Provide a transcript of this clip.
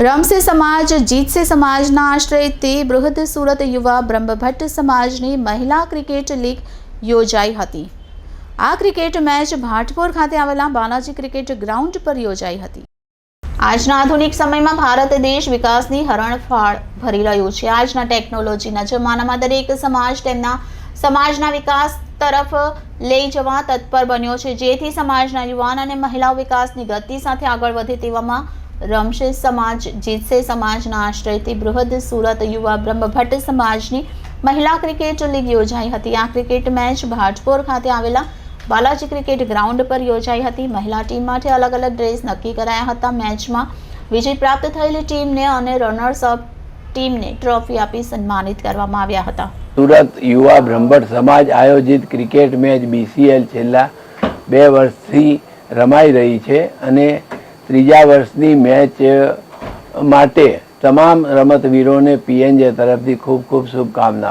રમશે સમાજ જીતશે સમાજના આશ્રયથી બૃહદ સુરત યુવા બ્રહ્મભટ્ટ સમાજની મહિલા ક્રિકેટ લીગ યોજાઈ હતી. આ ક્રિકેટ મેચ ભાટપોર ખાતે આવેલા બાલાજી ક્રિકેટ ગ્રાઉન્ડ પર યોજાઈ હતી. આજના આધુનિક સમયમાં ભારત દેશ વિકાસની હરણફાળ ભરી રહ્યું છે. આજના ટેકનોલોજીના જમાનામાં દરેક સમાજ તેમના સમાજના વિકાસ તરફ લઈ જવા તત્પર બન્યો છે. જેથી સમાજના યુવાન અને મહિલાઓ વિકાસની ગતિ સાથે આગળ વધે તેવામાં રમશે સમાજ, જીતશે સમાજના આશ્રયથી બૃહદ સુરત યુવા બ્રહ્મભટ્ટ સમાજની મહિલા ક્રિકેટ લીગ યોજાઈ હતી. આ ક્રિકેટ મેચ ભાટપોર ખાતે આવેલા બાલાજી ક્રિકેટ ગ્રાઉન્ડ પર યોજાઈ હતી. મહિલા ટીમ માટે અલગ અલગ ડ્રેસ નક્કી કરાયા હતા. મેચમાં વિજય પ્રાપ્ત થયેલી ટીમને અને રનર્સ અપ ટીમને ટ્રોફી આપી સન્માનિત કરવામાં આવ્યા હતા. સુરત યુવા બ્રહ્મભટ્ટ સમાજ આયોજિત ક્રિકેટ મેચ બીસીએલ છેલ્લા બે વર્ષથી રમાઈ રહી છે અને ત્રીજા વર્ષની મેચ માટે તમામ રમતવીરોને પીએનજે તરફથી ખૂબ ખૂબ શુભકામનાઓ.